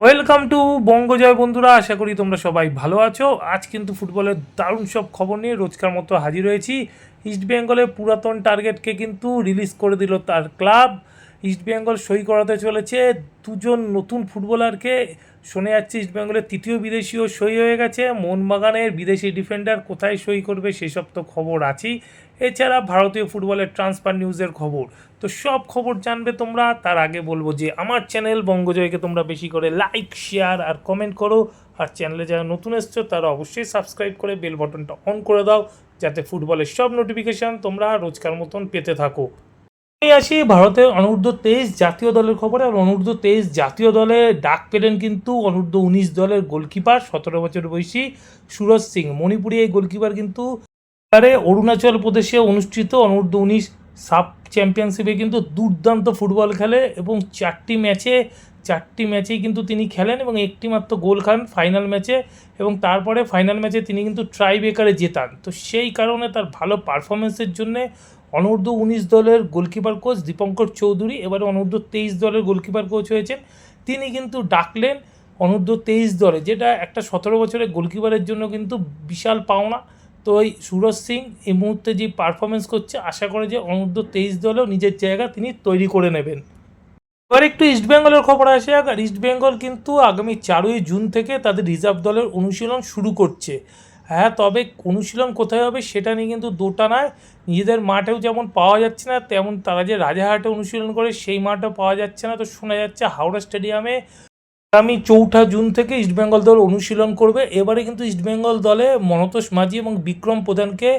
Welcome to বঙ্গজয় বন্ধুরা, আশা করি তোমরা সবাই ভালো আছো। আজ কিন্তু ফুটবলের দারুণ সব খবর নিয়ে রোজকার মতো হাজির হয়েছি। ইস্ট বেঙ্গলের পুরাতন টার্গেটকে কিন্তু রিলিজ করে দিল তার ক্লাব ইস্ট বেঙ্গল সই করাতে চলেছে দুজন নতুন ফুটবলারকে শোনা যাচ্ছে ইস্ট বেঙ্গলের তৃতীয় বিদেশিও সই হয়ে গেছে। মোহনবাগানের বিদেশি ডিফেন্ডার কোথায় সই করবে সেসব তো খবর আছেই। এছাড়া ভারতীয় ফুটবলের ট্রান্সফার নিউজের খবর। তো সব খবর জানবে তোমরা। তার আগে বলব যে আমার চ্যানেল বঙ্গজয়কে তোমরা বেশি করে লাইক শেয়ার আর কমেন্ট করো। আর চ্যানেলে যারা নতুন এসছো, তারা অবশ্যই সাবস্ক্রাইব করে বেল বাটনটা অন করে দাও। যাতে ফুটবলের সব নোটিফিকেশান তোমরা রোজকার মতন পেতে থাকো। আসি, ভারতের অনূর্ধ্ব তেইশ জাতীয় দলের খবরে আর অনূর্ধ্ব তেইশ জাতীয় দলে ডাক পেলেন কিন্তু অনূর্ধ্ব উনিশ দলের গোলকিপার, সতেরো বছর বয়সী সুরজ সিং। মণিপুরি এই গোলকিপার কিন্তু অরুণাচল প্রদেশে অনুষ্ঠিত অনূর্ধ্ব উনিশ সাব চ্যাম্পিয়নশিপে কিন্তু দুর্দান্ত ফুটবল খেলে এবং চারটি ম্যাচে, চারটি ম্যাচেই কিন্তু তিনি খেলেন এবং একটি মাত্র গোল খান ফাইনাল ম্যাচে এবং তারপরে ফাইনাল ম্যাচে তিনি কিন্তু ট্রাই বেকারে জেতান। তো সেই কারণে তার ভালো পারফরমেন্সের জন্যে অনূর্ধ্ব উনিশ দলের গোলকিপার কোচ দীপঙ্কর চৌধুরী, এবারে অনূর্ধ্ব তেইশ দলের গোলকিপার কোচ হয়েছেন। তিনি কিন্তু ডাকলেন অনূর্ধ্ব তেইশ দলে, যেটা একটা সতেরো বছরের গোলকিপারের জন্য কিন্তু বিশাল পাওনা। তো এই সুরজ সিং এই মুহূর্তে যে পারফরমেন্স করছে, আশা করে যে অনূর্ধ্ব তেইশ দলেও নিজের জায়গা তিনি তৈরি করে নেবেন। এবার একটু ইস্টবেঙ্গলের খবর আসে আর ইস্টবেঙ্গল কিন্তু আগামী চারই জুন থেকে তাদের রিজার্ভ দলের অনুশীলন শুরু করছে। হ্যাঁ তবে অনুশীলন কোথায় হবে সেটা নিয়ে কিন্তু দোটা নয়। নিজেদের মাঠেও যেমন পাওয়া যাচ্ছে না, তেমন তারা যে রাজাহাটে অনুশীলন করে সেই মাঠও পাওয়া যাচ্ছে না। তো শোনা যাচ্ছে হাওড়া স্টেডিয়ামে আগামী চৌঠা জুন থেকে ইস্টবেঙ্গল দল অনুশীলন করবে। এবারে কিন্তু ইস্টবেঙ্গল দলে মনতোষ মাঝি এবং বিক্রম প্রধানকে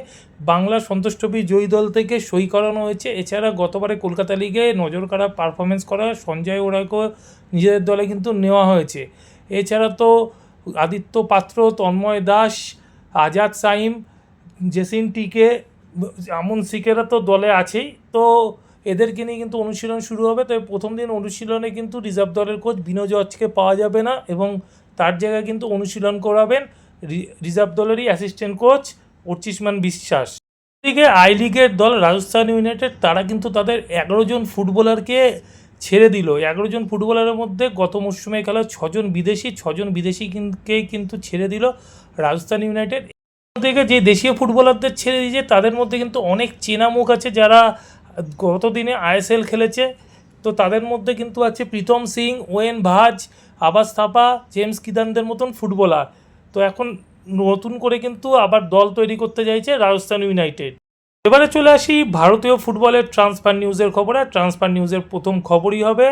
বাংলা সন্তোষ জয়ী দল থেকে সই করানো হয়েছে। এছাড়া গতবারে কলকাতা লিগে নজর কাড়া পারফরমেন্স করা সঞ্জয় ওরাকেও নিজেদের দলে কিন্তু নেওয়া হয়েছে। এছাড়া তো আদিত্য পাত্র, তন্ময় দাস আজাদ সাইম, জেসিন টিকে, আমন সিকেরা তো দলে আছেই, তো এদেরকে নিয়ে কিন্তু অনুশীলন শুরু হবে। তবে প্রথম দিন অনুশীলনে কিন্তু রিজার্ভ দলের কোচ বিনো জর্জকে পাওয়া যাবে না এবং তার জায়গায় কিন্তু অনুশীলন করাবেন রিজার্ভ দলেরই অ্যাসিস্ট্যান্ট কোচ পঁচিশমান বিশ্বাস। এদিকে আই লিগের দল রাজস্থান ইউনাইটেড, তারা কিন্তু তাদের এগারো জন ফুটবলারকে ছেড়ে দিল। এগারো জন ফুটবলারের মধ্যে গত মরশুমে খেলা ছজন বিদেশি, ছজন বিদেশিকে কিন্তু ছেড়ে দিল। রাজস্থান ইউনাইটেড। থেকে যে দেশীয় ফুটবলারদের ছেড়ে দিয়েছে, তাদের মধ্যে কিন্তু অনেক চেনা মুখ আছে যারা গত দিনে আইএসএল খেলেছে। তো তাদের মধ্যে কিন্তু আছে প্রীতম সিং, ওয়েন ভাজ, আবাস থাপা, জেমস কিদানদের মতন ফুটবলার। তো এখন নতুন করে কিন্তু আবার দল তৈরি করতে চাইছে রাজস্থান ইউনাইটেড। এবারে চলে আসি ভারতীয় ফুটবলের ট্রান্সফার নিউজের খবর। আর ট্রান্সফার নিউজের প্রথম খবরই হবে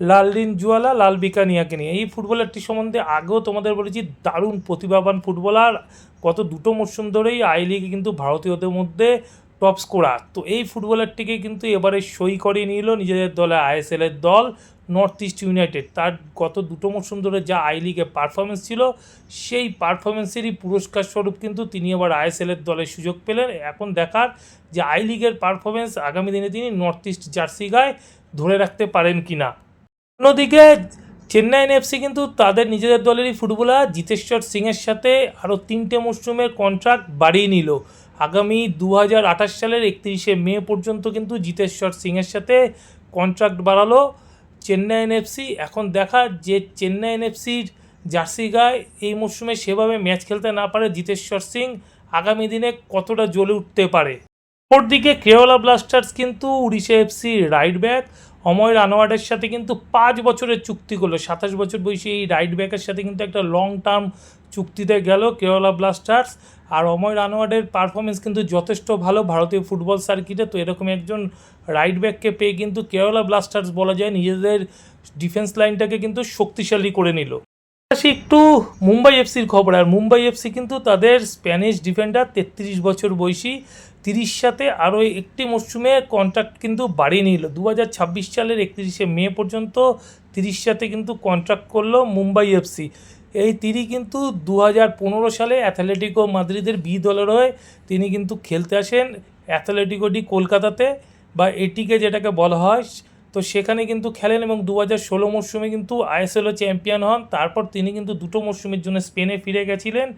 লালরিন জুয়ালা, লাল বিকানিয়াকে নিয়ে। এই ফুটবলারটি সম্বন্ধে আগেও তোমাদের বলেছি, দারুণ প্রতিভাবান ফুটবলার। গত দুটো মরশুম ধরেই আই লিগে কিন্তু ভারতীয়দের মধ্যে টপ স্কোরার। তো এই ফুটবলারটিকে কিন্তু এবারে সই করিয়ে নিল নিজেদের দলে আইএসএল এর দল। নর্থ ইস্ট ইউনাইটেড তার গত দুটো মরশুম ধরে যা আই লিগে পারফরমেন্স ছিল, সেই পারফরমেন্সেরই পুরস্কার স্বরূপ কিন্তু তিনি এবার আইএসএল এর দলে সুযোগ পেলেন। এখন দেখার যে আই লিগের পারফরমেন্স আগামী দিনে তিনি নর্থ ইস্ট জার্সি গায়ে ধরে রাখতে পারেন কি না অন্যদিকে চেন্নাইন এফসি কিন্তু তাদের নিজেদের দলেরই ফুটবলার জিতেশ্বর সিংয়ের সাথে আরও তিনটে মরশুমের কন্ট্রাক্ট বাড়িয়ে নিল। আগামী দু হাজার আঠাশ সালের একত্রিশে মে পর্যন্ত কিন্তু জিতেশ্বর সিংয়ের সাথে কন্ট্রাক্ট বাড়ালো। চেন্নাইন এফসি এখন দেখা যে চেন্নাইন এফসির জার্সি গায়ে এই মরশুমে সেভাবে ম্যাচ খেলতে না পারে জিতেশ্বর সিং, আগামী দিনে কতটা জ্বলে উঠতে পারে? অপরদিকে কেরালা ব্লাস্টার্স কিন্তু Orissa FC right back, Amay রানোয়ার্ডের সাথে কিন্তু পাঁচ বছরের চুক্তি করল। সাতাশ বছর বয়সী এই রাইট ব্যাকের সাথে কিন্তু একটা লং টার্ম চুক্তিতে গেল কেরালা ব্লাস্টার্স। আর অময় রানোয়ার্ডের পারফরমেন্স কিন্তু যথেষ্ট ভালো। ভারতীয় ফুটবল সার্কিটে তো এরকম একজন রাইট ব্যাককে পেয়ে কিন্তু কেরালা ব্লাস্টার্স বলা যায় নিজেদের ডিফেন্স লাইনটাকে কিন্তু শক্তিশালী করে নিল। আসি একটু মুম্বাই এফসির খবর। আর মুম্বাই এফসি কিন্তু তাদের স্প্যানিশ ডিফেন্ডার তেত্রিশ বছর বয়সী, তিরিশ সাথে আরও একটি মরশুমে কন্ট্রাক্ট কিন্তু বাড়িয়ে নিল। দু হাজার ছাব্বিশ সালের একত্রিশে মে পর্যন্ত তিরিশ সাথে কিন্তু কন্ট্রাক্ট করল মুম্বাই এফসি। এই তিনি কিন্তু দু হাজার পনেরো সালে অ্যাথলেটিকো মাদ্রিদের বি দলের হয়ে তিনি কিন্তু খেলতে আসেন অ্যাথলেটিকো ডি কলকাতাতে বা এটিকে যেটাকে বলা হয়। তো সেখানে কিন্তু খেলেন এবং দু হাজার ষোলো মরশুমে কিন্তু আইএসএলও চ্যাম্পিয়ন হন। তারপর তিনি কিন্তু দুটো মরশুমের জন্য স্পেনে ফিরে গেছিলেন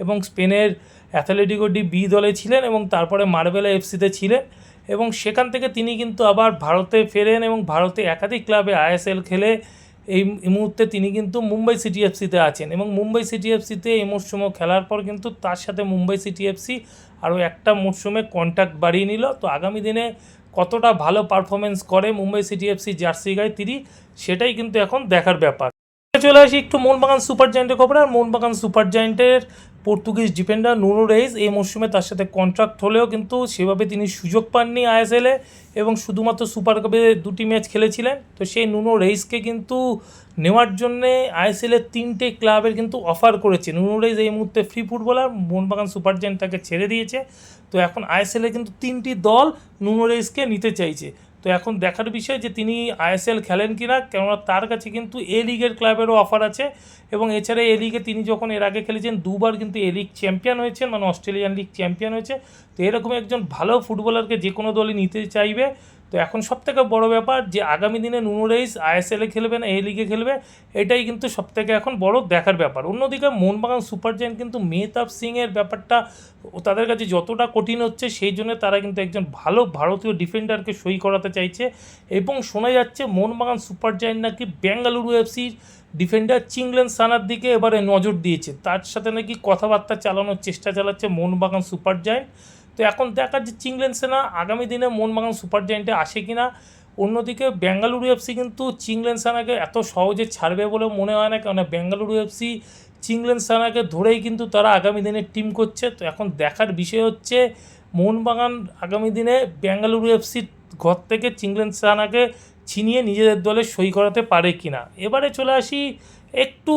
এবং স্পেনের অ্যাথলেটিকো ডি বি দলে ছিলেন এবং তারপরে মার্বেলা এফসিতে ছিলেন এবং সেখান থেকে তিনি কিন্তু আবার ভারতে ফেরেন এবং ভারতে একাধিক ক্লাবে আইএসএল খেলে এই মুহূর্তে তিনি কিন্তু মুম্বাই সিটি এফসিতে আছেন এবং মুম্বাই সিটি এফসিতে এই মরশুমে খেলার পর কিন্তু তার সাথে মুম্বাই সিটি এফসি আরও একটা মরশুমে কন্ট্যাক্ট বাড়িয়ে নিল। তো আগামী দিনে কতটা ভালো পারফরমেন্স করে মুম্বাই সিটি এফসি জার্সি গায়ে তিনি, সেটাই কিন্তু এখন দেখার ব্যাপার। চলে আসি একটু মোহনবাগান সুপার জায়েন্টের খবর। আর মোহনবাগান সুপার জায়েন্টের পর্তুগিজ ডিফেন্ডার নুরো রেইস এই মরশুমে তার সাথে কন্ট্রাক্ট হলেও কিন্তু সেভাবে তিনি সুযোগ পাননি আইএসএলে এবং শুধুমাত্র সুপার কাপে দুটি ম্যাচ খেলেছিলেন। তো সেই নুনো রেইসকে কিন্তু নেওয়ার জন্যে আইএসএলের তিনটে ক্লাবের কিন্তু অফার করেছে। নুনো রেইস এই মুহূর্তে free footballer Mohun Bagan super giant তাকে ছেড়ে দিয়েছে। তো এখন আইএসএলে কিন্তু তিনটি দল নুনো রেইসকে নিতে চাইছে। তো এখন দেখার বিষয় যে তিনি আইএসএল খেলেন কি না কেননা তার কাছে কিন্তু এ লিগের ক্লাবেরও অফার আছে। এবং এছাড়া এ লিগে তিনি যখন এর আগে খেলেছেন, দুবার কিন্তু এ লিগ চ্যাম্পিয়ন হয়েছেন মানে অস্ট্রেলিয়ান লিগ চ্যাম্পিয়ন হয়েছে। তো এরকম একজন ভালো ফুটবলারকে যে কোনো দলই নিতে চাইবে। তো এখন সবথেকে বড় ব্যাপার যে আগামী দিনে নুনো রেইস আইএসএলে খেলবে না, এ লিগে খেলবে, এটাই কিন্তু সবথেকে এখন বড় দেখার ব্যাপার। অন্যদিকে মোহনবাগান সুপার জায়েন্ট কিন্তু মেহতাব সিংয়ের ব্যাপারটা তাদের কাছে যতটা কঠিন হচ্ছে, সেই জন্য তারা কিন্তু একজন ভালো ভারতীয় ডিফেন্ডারকে সই করাতে চাইছে। এবং শোনা যাচ্ছে মোহনবাগান সুপার জায়েন্ট নাকি বেঙ্গালুরু এফসির ডিফেন্ডার চিংলেন সানার দিকে এবারে নজর দিয়েছে। তার সাথে নাকি কথাবার্তা চালানোর চেষ্টা চালাচ্ছে মোহনবাগান সুপার জায়েন্ট। তো এখন দেখার যে চিংলেন সেনা আগামী দিনে মোহনবাগান সুপার জায়েন্টে আসে কি না অন্যদিকে বেঙ্গালুরু এফসি কিন্তু চিংলেন সানাকে এত সহজে ছাড়বে বলে মনে হয় না, কেননা বেঙ্গালুরু এফসি চিংলেন সানাকে ধরেই কিন্তু তারা আগামী দিনে টিম করছে। তো এখন দেখার বিষয় হচ্ছে, মোহনবাগান আগামী দিনে বেঙ্গালুরু এফসির ঘর থেকে চিংলেন সানাকে ছিনিয়ে নিজেদের দলে সই করাতে পারে কি না এবারে চলে আসি একটু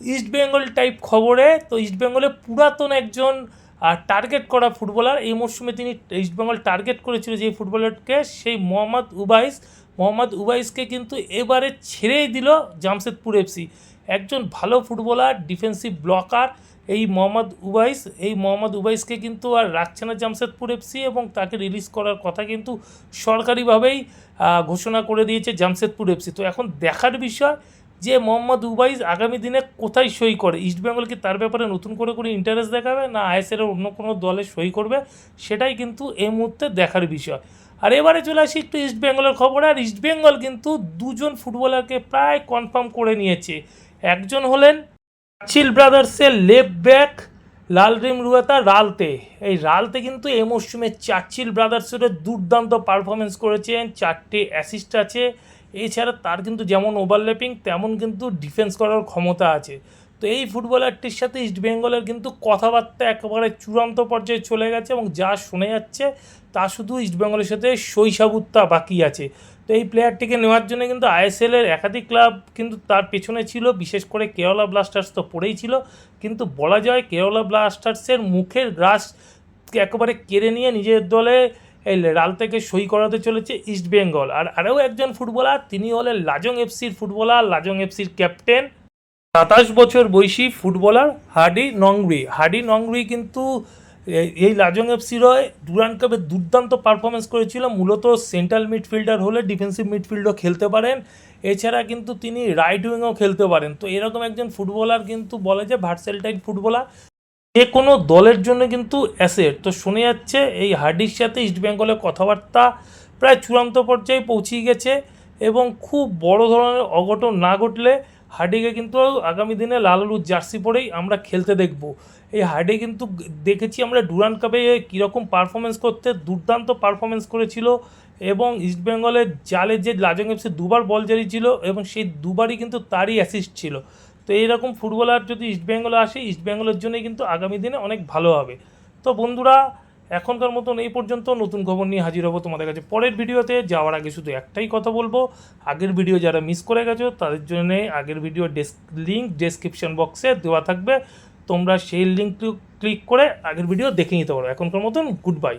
ইস্টবেঙ্গল টাইপ খবরে। তো ইস্টবেঙ্গলে পুরাতন একজন আর টার্গেট করা ফুটবলার এই মরশুমে তিনি ইস্টবেঙ্গল টার্গেট করেছিল যে ফুটবলারকে সেই মোহাম্মদ উবাইস। মোহাম্মদ উবাইসকে কিন্তু এবারে ছেড়েই দিল জামশেদপুর এফসি একজন ভালো ফুটবলার ডিফেন্সিভ ব্লকার এই মোহাম্মদ উবাইস, এই মোহাম্মদ উবাইসকে কিন্তু আর রাখছে না জামশেদপুর এফসি এবং তাকে রিলিজ করার কথা কিন্তু সরকারিভাবেই ঘোষণা করে দিয়েছে জামশেদপুর এফসি তো এখন দেখার বিষয় যে মোহাম্মদ উবাইস আগামী দিনে কোথায় সই করে? ইস্টবেঙ্গল কি তার ব্যাপারে নতুন করে কোনো ইন্টারেস্ট দেখাবে না আইএসএল অন্য কোনো দলে সই করবে? সেটাই কিন্তু এই মুহূর্তে দেখার বিষয়। আর এবারে চলে আসি একটু ইস্টবেঙ্গলের খবর। আর ইস্টবেঙ্গল কিন্তু দুজন ফুটবলারকে প্রায় কনফার্ম করে নিয়েছে। একজন হলেন চিল ব্রাদার্সের left back Lal Lalrimruata, Ralte. এই রালতে কিন্তু এই মরশুমে চার্চিল ব্রাদার্সের দুর্দান্ত পারফরমেন্স করেছেন। চারটে অ্যাসিস্ট আছে। এছাড়া তার কিন্তু যেমন ওভারল্যাপিং তেমন কিন্তু ডিফেন্স করার ক্ষমতা আছে। তো এই ফুটবলারটির সাথে ইস্টবেঙ্গলের কিন্তু কথাবার্তা একেবারে চূড়ান্ত পর্যায়ে চলে গেছে এবং যা শোনা যাচ্ছে, তা শুধু ইস্টবেঙ্গলের সাথে শৈশাবুত্তা বাকি আছে। তো এই প্লেয়ারটিকে নেওয়ার জন্য কিন্তু আইএসএলের একাধিক ক্লাব কিন্তু তার পেছনে ছিল, বিশেষ করে কেরালা ব্লাস্টার্স তো পড়েই ছিল। কিন্তু বলা যায় কেরালা ব্লাস্টার্সের মুখের গ্রাস একেবারে কেড়ে নিয়ে নিজের দলে এই রাল থেকে সই করাতে চলেছে ইস্ট বেঙ্গল আর আরও একজন ফুটবলার তিনি হলেন লাজং এফসির ফুটবলার লাজং এফসির ক্যাপ্টেন সাতাশ বছর বয়সী ফুটবলার হার্ডি নংরি হার্ডি নংরি কিন্তু এই- লাজং এফসির হয়ে ডুরান কাপে দুর্দান্ত পারফরমেন্স করেছিল। মূলত সেন্ট্রাল মিডফিল্ডার হলে ডিফেন্সিভ মিডফিল্ডও খেলতে পারেন। এছাড়া কিন্তু তিনি রাইট উইংও খেলতে পারেন। তো এরকম একজন ফুটবলার কিন্তু বলে যে ভার্সেল টাইপ ফুটবলার যে কোনো দলের জন্য কিন্তু অ্যাসেট তো শুনে যাচ্ছে এই হার্ডির সাথে ইস্ট ইস্টবেঙ্গলের কথাবার্তা প্রায় চূড়ান্ত পর্যায়ে পৌঁছে গেছে এবং খুব বড় ধরনের অঘটন না ঘটলে হার্ডিকে কিন্তু আগামী দিনে লাল হলুদ জার্সি পরেই আমরা খেলতে দেখব। এই হার্ডি কিন্তু দেখেছি আমরা ডুরান কাপে কীরকম পারফরমেন্স করতে, দুর্দান্ত পারফরমেন্স করেছিল এবং ইস্টবেঙ্গলের জালে যে লাজং এফসি দুবার বল জারিয়েছিল এবং সেই দুবারই কিন্তু তারই অ্যাসিস্ট ছিল। তো এইরকম ফুটবলার যদি ইস্টবেঙ্গলে আসে ইস্টবেঙ্গলের জন্যই কিন্তু আগামী দিনে অনেক ভালো হবে। তো বন্ধুরা এখনকার মতন এই পর্যন্ত নতুন খবর নিয়ে হাজির হব তোমাদের কাছে। পরের ভিডিওতে যাওয়ার আগে শুধু একটাই কথা বলব, আগের ভিডিও যারা মিস করে গেছো, তাদের জন্য আগের ভিডিও ডেস্ক লিঙ্ক ডেসক্রিপশন বক্সে দেওয়া থাকবে। তোমরা সেই লিঙ্ক ক্লিক করে আগের ভিডিও দেখে নিতে পারো। এখনকার মতন গুড বাই